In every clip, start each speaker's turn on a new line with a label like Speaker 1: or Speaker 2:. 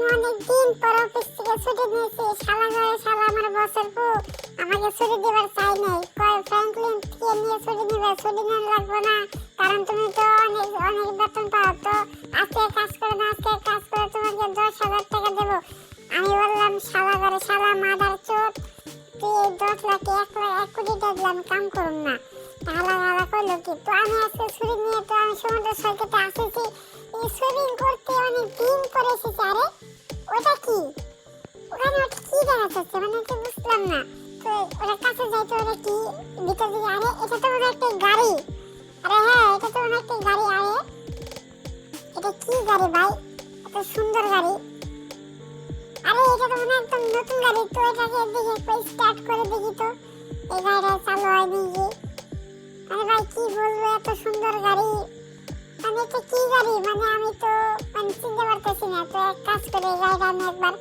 Speaker 1: আমি অনেক দিন পর অফিস থেকে ছুটি নিয়েছি। শালা ঘরে শালা আমার বছর পু আমাকে ছুটি দেবার চাই নাই। কয় ফ্র্যাঙ্কলিন থেকে নিয়ে ছুটি নিবে? ছুটি নিয়ে লাগবে না। কারণ তুমি তো অনেক অনেক বেতন পাও। তো আজকে কাজ করে না, আজকে কাজ করে, তোমাকে দশ হাজার টাকা দেবো। আমি বললাম, শালা ঘরে শালা মাদার চোট তুই দশ লাখ এক লাখ এক কোটি টাকা কাম করুম না। হালা হালা করল কি? তো আমি আজকে ছুটি নিয়ে তো আমি সমুদ্র সৈকতে আসেছি এই সুইমিং করতে অনেক দিন পরে এসেছি। আরে, ওটা কি? ওখানে ওটা কি দেখা যাচ্ছে? মানে তো বুঝলাম না। তো ওটা কাছে যাই তো ওটা কি ভিতর দিকে আরে এটা তো মনে একটা গাড়ি। আরে হ্যাঁ এটা তো মনে একটা গাড়ি। আরে, এটা কি গাড়ি ভাই? এত সুন্দর গাড়ি। আরে, এটা তো মনে একদম নতুন গাড়ি। তো এটাকে দেখি স্টার্ট করে দেখি তো। এই গাড়িটা চালু হয় নাকি আরে ভাই কি বলব, এত সুন্দর গাড়ি। মানে এটা কি গাড়ি? মানে আমি তো মানে চিনতে পারতেছি না। তো এক কাজ করে গাড়িটা আমি একবার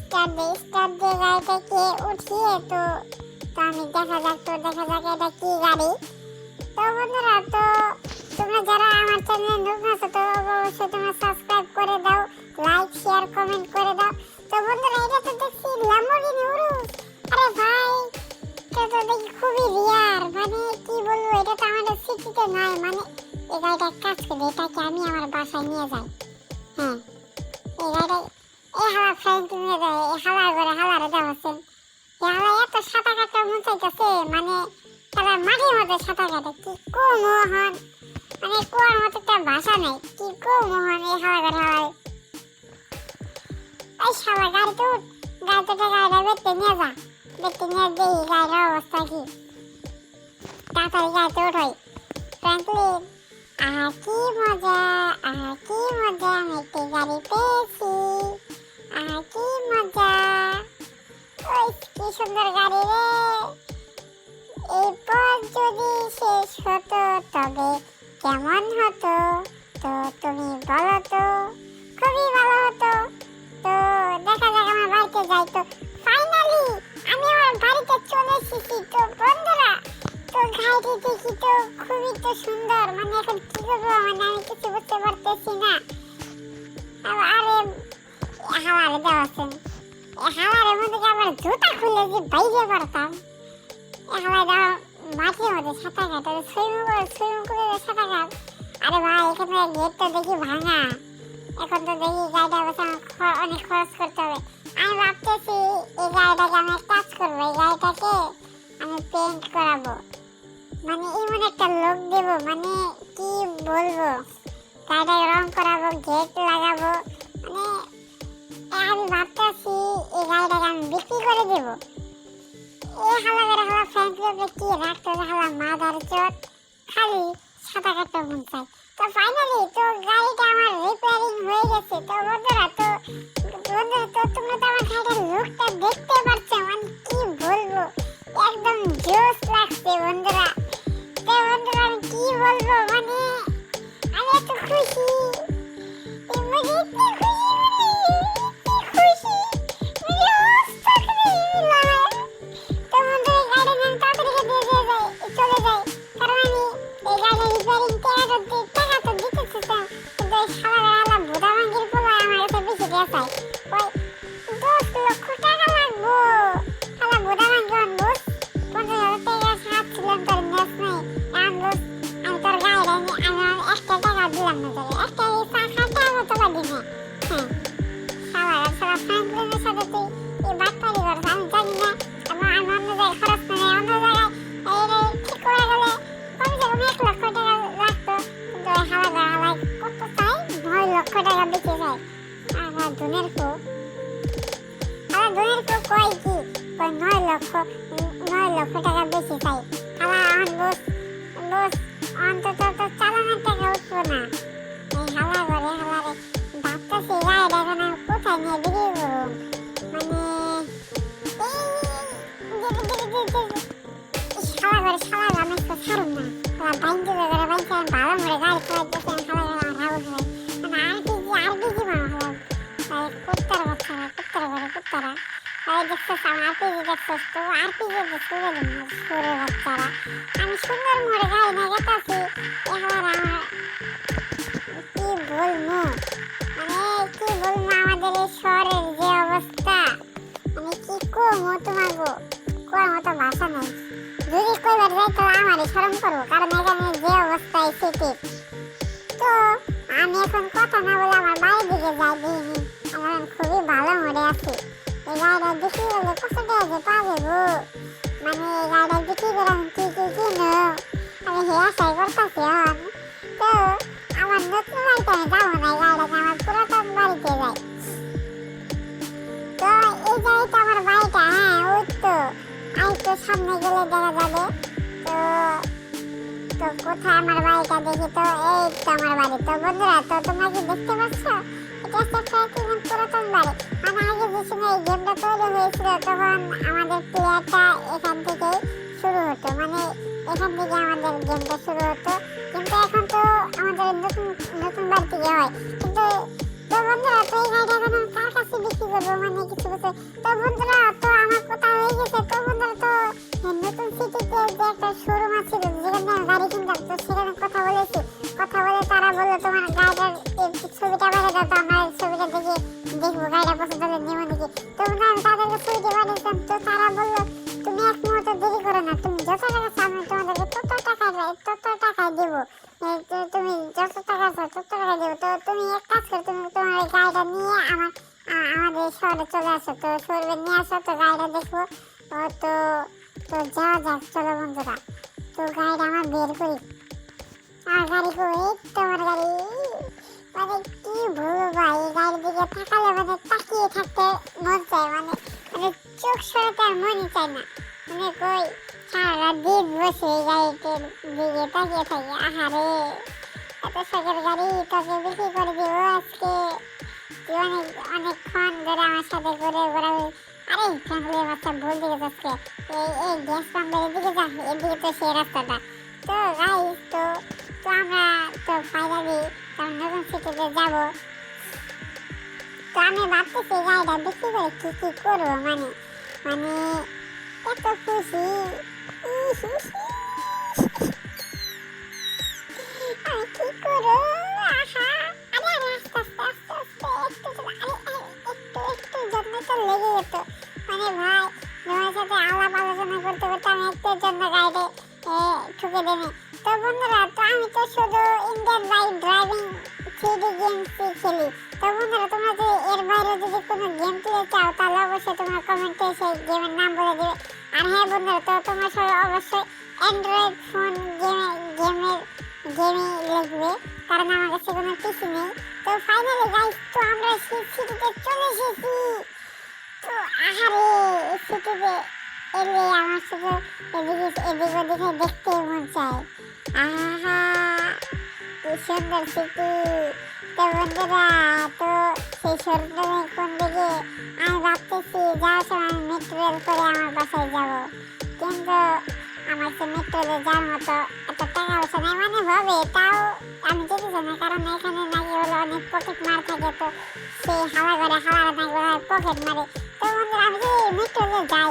Speaker 1: স্টার্ট দিই। স্টার্ট দিয়ে গাড়িটাকে উঠিয়ে তো তো আমি দেখা যাক, তো দেখা যাক এটা কি গাড়ি। তো বন্ধুরা, তো তোমরা যারা আমার চ্যানেলে মানে তারা মাটির মধ্যে সাঁতার কাটে। কি কো মোহন? মানে কোয়ার মতো একটা ভাষা নেই। কি কো মোহন এই হালা করে হালা এই শালা গাড়ি তো উঠ। গাড়িতে তো গাড়িটা বেরতে নিয়ে যা। বেরতে নিয়ে দেখি গাড়ির অবস্থা কি? তাড়াতাড়ি গাড়িতে উঠাই। ফ্র্যাঙ্কলিন আহা কি মজা আহা কি মজা, আমি একটি গাড়ি পেয়েছি। আহা কি মজা। ওই কি সুন্দর গাড়ি রে। শেষ হতো, তবে কেমন হতো তো তুমি বলো তো। খুবই ভালো হতো। তো দেখা যাক আমার বাড়িতে যাই তো। ফাইনালি আমি আমার বাড়িতে চলে এসেছি তো বন্ধুরা। তো গাড়িটি দেখি তো খুবই তো সুন্দর। মানে এখন কি করব? মানে আমি কিছু বুঝতে পারতেছি না। আবার আরে, হাওয়ারে দেওয়াছেন হাওয়ারের মধ্যে কি আমার জুতা খুলে যে বাইরে পড়তাম? হাওয়ায় দেওয়া মাটির মধ্যে সাঁতার কাটে সুইমিং করে সুইমিং করে সাঁতার কাট, আরে ভাই, এখানে গেটটা দেখি ভাঙা। এখন তো দেখি গাড়িটা বসে অনেক খরচ করতে হবে। আমি ভাবতেছি এই গাড়িটাকে আমি কাজ করব, এই গাড়িটাকে আমি পেন্ট করাবো। মানে এমন একটা লোক দেব মানে কি বলব? গাড়িটা রং করাবো গেট লাগাবো মানে আমি ভাবতেছি এই গাড়িটাকে আমি বিক্রি করে দেব। এই হালা করে হালা ফ্যান করবে কি রাখতে হালা মাদার চোট খালি সাঁতার কাটতে মন চাই তো ফাইনালি তো গাড়িটা আমার রিপেয়ারিং হয়ে গেছে। তো বন্ধুরা তো বন্ধুরা, তো আমার দুনের কো আমার দুনের কো কয় কি কয় নয় লক্ষ নয় লক্ষ টাকা বেশি চাই হালা আমার বস বস অন্তত তো চালানোর টাকা উঠবো না এই হালা করে হালারে ভাবতেছি গাড়িটা এখন আমি কোথায় নিয়ে বিক্রি মানে শালা করে শালা আমি তো ছাড়ুম না বাইন্দে করে বাইন্দে ভালো মরে গাড়ি চালাইতেছি আমি শালা করে আমার রাবো হয় কুত্তার বাচ্চারা, কুত্তার ঘরে কুত্তারা তাই দেখছিস আমার আর পিজি দেখছিস তো আর পিজি দেখতে গেলাম সুরের বাচ্চারা। আমি সুন্দর মরে গাড়ি নিয়ে গেতাছি গো মানে গাড়িটা বিক্রি করে কি কি কিনো আমি হে আশাই করতেছি এখন তো আমার নতুন বাড়িতে আমি যাব না এই আমার পুরাতন বাড়িতে যাই তো এই জায়গাটা আমার বাড়িটা হ্যাঁ ওই তো আর সামনে গেলে দেখা যাবে তো তো কোথায় আমার বাড়িটা দেখি তো এই তো আমার বাড়ি তো বন্ধুরা তো তোমরা কি দেখতে পাচ্ছ একটা প্রাচীন পুরাতন বাড়ি। মানে আগে যে সময় এই গেমটা তৈরি হয়েছিল, তখন আমাদের প্লেয়ারটা এখান থেকেই শুরু হতো। মানে এখান থেকে আমাদের গেমটা শুরু হতো। কিন্তু এখন তো আমাদের নতুন নতুন বাড়ি থেকে হয়। কিন্তু তো বন্ধুরা, তো এই গাড়িটা এখন আমি কার কাছে বিক্রি করব? মানে কিছু কিছু তো বন্ধুরা, তো আমার কথা হয়ে গেছে। তো বন্ধুরা, তো নতুন সিটিতে যে একটা শোরুম আছে, যেখানে গাড়ি কিনতাম, তো সেখানে কথা বলেছি। কথা বলে তারা বলল, তোমার গাড়িটার ছবিটা পাঠিয়ে দাও তো আমরা তো গাড়িটা দেখব। ও তো তো যাওয়া যাক, চলো বন্ধুরা। তো গাড়িটা আমার বের করি। আমার গাড়ি কই? তো আমার গাড়ি। মানে কি বলব ভাই গাড়ির দিকে তাকালে মানে তাকিয়ে থাকতে মন চায় মানে মানে চোখ সরাতে আর মনই চায় না। মানে কই সারা দিন বসে এই গাড়িটির দিকে তাকিয়ে থাকি। আহারে, এত শখের গাড়ি, তোকে বিক্রি করে দিব আজকে। অনেক, অনেকক্ষণ ধরে আমার সাথে ঘুরে ঘোরাঘুরি আরে ফ্যামিলি বাচ্চা ভুল দিকে যাচ্ছে এই এই গ্যাস পাম্পের এদিকে যা এদিকে তো সেই রাস্তাটা। তো গাই তো তো আমরা তো ফাইনালি নতুন সিটিতে যাব, তো আমি ভাবতেছি গাড়িটা বিক্রি করে কি কি করব মানে মানে এত খুশি। করতে করতে আমি একটু জন্য এ, ঠুকে দেবে। তো বন্ধুরা তো আমি তো শুধু Indian bike driving three D games খেলি। তো বন্ধুরা তোমরা যদি এর বাইরে যদি কোনো গেম প্লে চাও তাহলে অবশ্যই তোমরা কমেন্টে সেই গেমের নাম বলে দেবে। আর হ্যাঁ বন্ধুরা তো তোমরা সবাই অবশ্যই অ্যান্ড্রয়েড ফোন গেমে গেমের গেমে লিখবে। কারণ আমার কাছে কোনো পিসি নেই। তো ফাইনালি গাইস তো আমরা সিটিতে চলে এসেছি। তো আহারে সিটিতে এলে আমার শুধু এদিকে এদিক ওদিকে দেখতে মন চায়। আহা, কি সুন্দর সিটি তো বন্ধুরা, তো সেই শোরুমটা কোন দিকে? আমি ভাবতেছি যাওয়ার সময় মেট্রো রেল করে আমার বাসায় যাব। কিন্তু আমার তো মেট্রো রেল যাওয়ার মতো এত টাকা পয়সা নেই মানে হবে তাও আমি যেতে চাই না, কারণ এখানে নাকি হলো অনেক পকেট মার থাকে, তো সেই হাওয়া করে, হাওয়া নাকি পকেট মারে। তো বন্ধুরা, আমি যদি মেট্রো যাই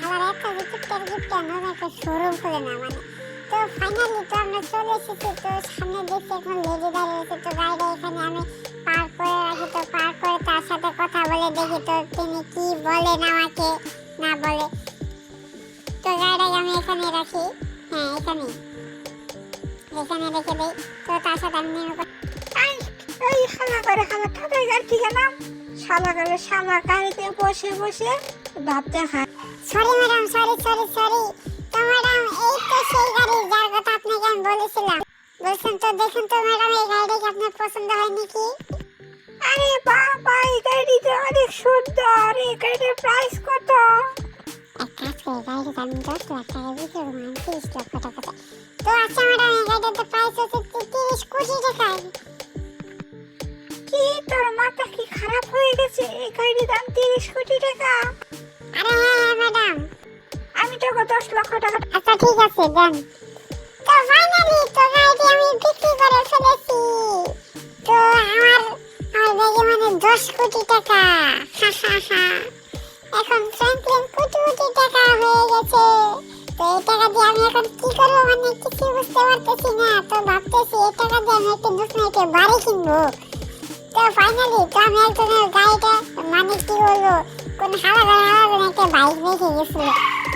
Speaker 1: হালারা একটা গিফটের নতুন একটা না মানে। তো ফাইনালি তো আমরা চলে এসেছি, তো সামনে দেখছি এখন লেডি দাঁড়িয়ে তো এখানে আমি করে রাখি, তো করে তার সাথে কথা বলে দেখি, তো তিনি কি বলেন আমাকে না বলে। তো গাড়িটাকে আমি এখানে রাখি হ্যাঁ এখানে। এখানে রেখে দিই, তো তার সাথে আমি।
Speaker 2: এই শালা করে শালা কাদের গাড়ি থেকে শালা করে শালা গাড়িতে বসে বসে ভাবতে হয়।
Speaker 1: Sorry madam sorry sorry sorry. তো ম্যাডাম এই তো সেই গাড়ি যার কথা আপনাকে আমি বলেছিলাম। বলছেন তো দেখুন তো ম্যাডাম এই গাড়িটা কি আপনার পছন্দ হয় নাকি?
Speaker 2: আরে বাবা এই গাড়িটা অনেক সুন্দর। এই গাড়িটার প্রাইস কত?
Speaker 1: এক কাজ করে গাড়িটা আমি দশ লাখ টাকা বিক্রি করব আমি তিরিশ লক্ষ টাকা চাই তো আচ্ছা ম্যাডাম এই গাড়িটাতে প্রাইস হচ্ছে তি- তিরিশ কোটি টাকা
Speaker 2: কি তোর মাথা কি খারাপ হয়ে গেছে? এই গাড়ির দাম তিরিশ কোটি টাকা?
Speaker 1: আরে হ্যাঁ ম্যাডাম।
Speaker 2: আমি তোকে দশ লক্ষ টাকা
Speaker 1: আচ্ছা ঠিক আছে দেন। তো ফাইনালি তো গাড়িটি আমি বিক্রি করে ফেলেছি। তো আমার আমার ব্যাগে মানে দশ কোটি টাকা। হা হা হা। এখন ফ্র্যাঙ্কলিন কোটি কোটি টাকা হয়ে গেছে। তো এই টাকা দিয়ে আমি এখন কি করব মানে কিছু বুঝতে পারতেছি না। তো ভাবতেছি এই টাকা দিয়ে আমি একটা নতুন একটা বাড়ি কিনবো। তো ফাইনালি তো আমি একজনের গাড়িটা মানে কি বলব কোন হালা হালা একটা বাইক রেখে গেছিল।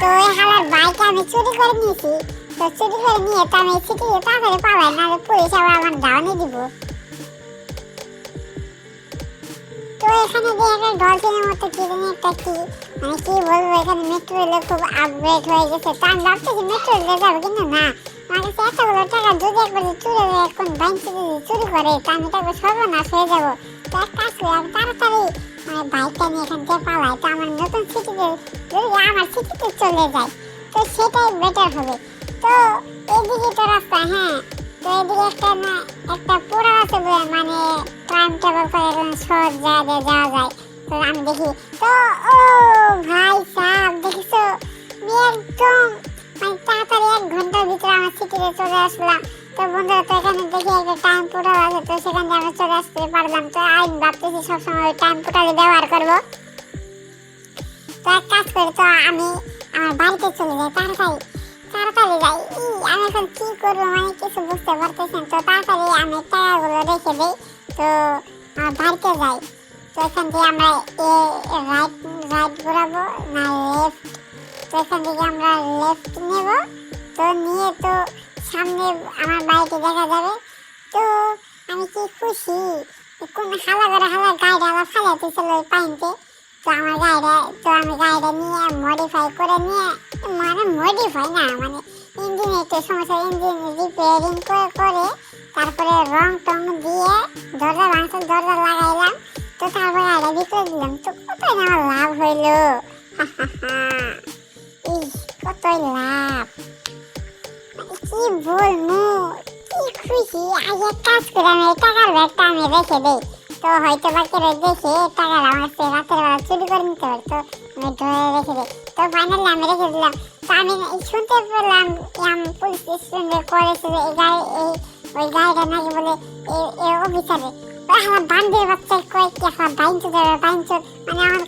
Speaker 1: তো ওই হালার বাইকটা আমি চুরি করে নিয়েছি। তো চুরি করে নিয়ে তো আমি সিটি তাড়াতাড়ি পালাই, নাহলে পুলিশ আবার আমার ডাউনে দিব। এখানে দিয়ে একটা ডলফিনের মতো কি জানি একটা মানে এখানে না। আমার কাছে এতগুলো টাকা যদি একবার চুরি কোন ব্যাংক চুরি করে, তো আমি তারপর তাড়াতাড়ি মানে বাইকটা নিয়ে এখান থেকে পালাই, তো আমার নতুন সিটিতে যদি আমার সিটিতে চলে যায় তো সেটাই বেটার হবে। তো এদিকে তো রাস্তা হ্যাঁ তো এদিকে একটা না, একটা পুরো আছে বলে মানে টাইম টেবিল করে এরকম সহজ জায়গা দিয়ে যাওয়া যায়। তো আমি দেখি, তো ও ভাই সাহেব, দেখিছো? আমি একদম মানে তাড়াতাড়ি এক ঘণ্টার ভিতরে আমার সিটিতে চলে আসলাম। তো বন্ধুরা তো এখানে দেখি একটা টাইম পোর্টাল আছে তো সেখান থেকে আমি চলে আসতে পারলাম। তো আমি ভাবতেছি সবসময় ওই টাইম পোর্টালে ব্যবহার করব। তো এক কাজ করি তো আমি আমার বাড়িতে চলে যাই তাড়াতাড়ি তাড়াতাড়ি যাই। ই, আমি এখন কি করব মানে কিছু বুঝতে পারতেছি না। তো তাড়াতাড়ি আমি টাকাগুলো রেখে দিই তো আমার বাড়িতে যাই। তো এখান থেকে আমরা এ রাইট রাইট ঘোরাবো না লেফট তো এখান থেকে আমরা লেফট নেব তো নিয়ে তো সামনে আমার বাড়িতে দেখা যাবে। তো আমি কি খুশি? কোন হালা করে হালা গাড়িটা আবার ফালাতে ছিল ওই পাইনতে। তো আমার গাড়িটা, তো আমি গাড়িটা নিয়ে মডিফাই করে নিয়ে মানে মডিফাই না মানে ইঞ্জিন একটু সমস্যা ইঞ্জিন রিপেয়ারিং করে করে তারপরে রং টং দিয়ে দরজা ভাঙচুর, দরজা লাগাইলাম। তো তারপরে গাড়িটা বিক্রি দিলাম। তো কতই আমার লাভ হইল। কতই লাভ। বলব কি খুশি আজ এক কাজ করে আমি টাকার ব্যাগটা আমি রেখে দেই তো হয়তো বা কেউ দেখে টাকা আমার সে রাতের বেলা চুরি করে নিতে পারে তো আমি ধরে রেখে দিই তো ফাইনালি আমি রেখে দিলাম তো আমি শুনতে পেলাম পুলিশ স্টেশনে করেছে যে এই গাড়ি এই ওই গাড়িটা নাকি বলে এই- অফিসারে বান্দির বাচ্চা কয় কি হালা বাইন চোদ বাইন চোদ মানে আমার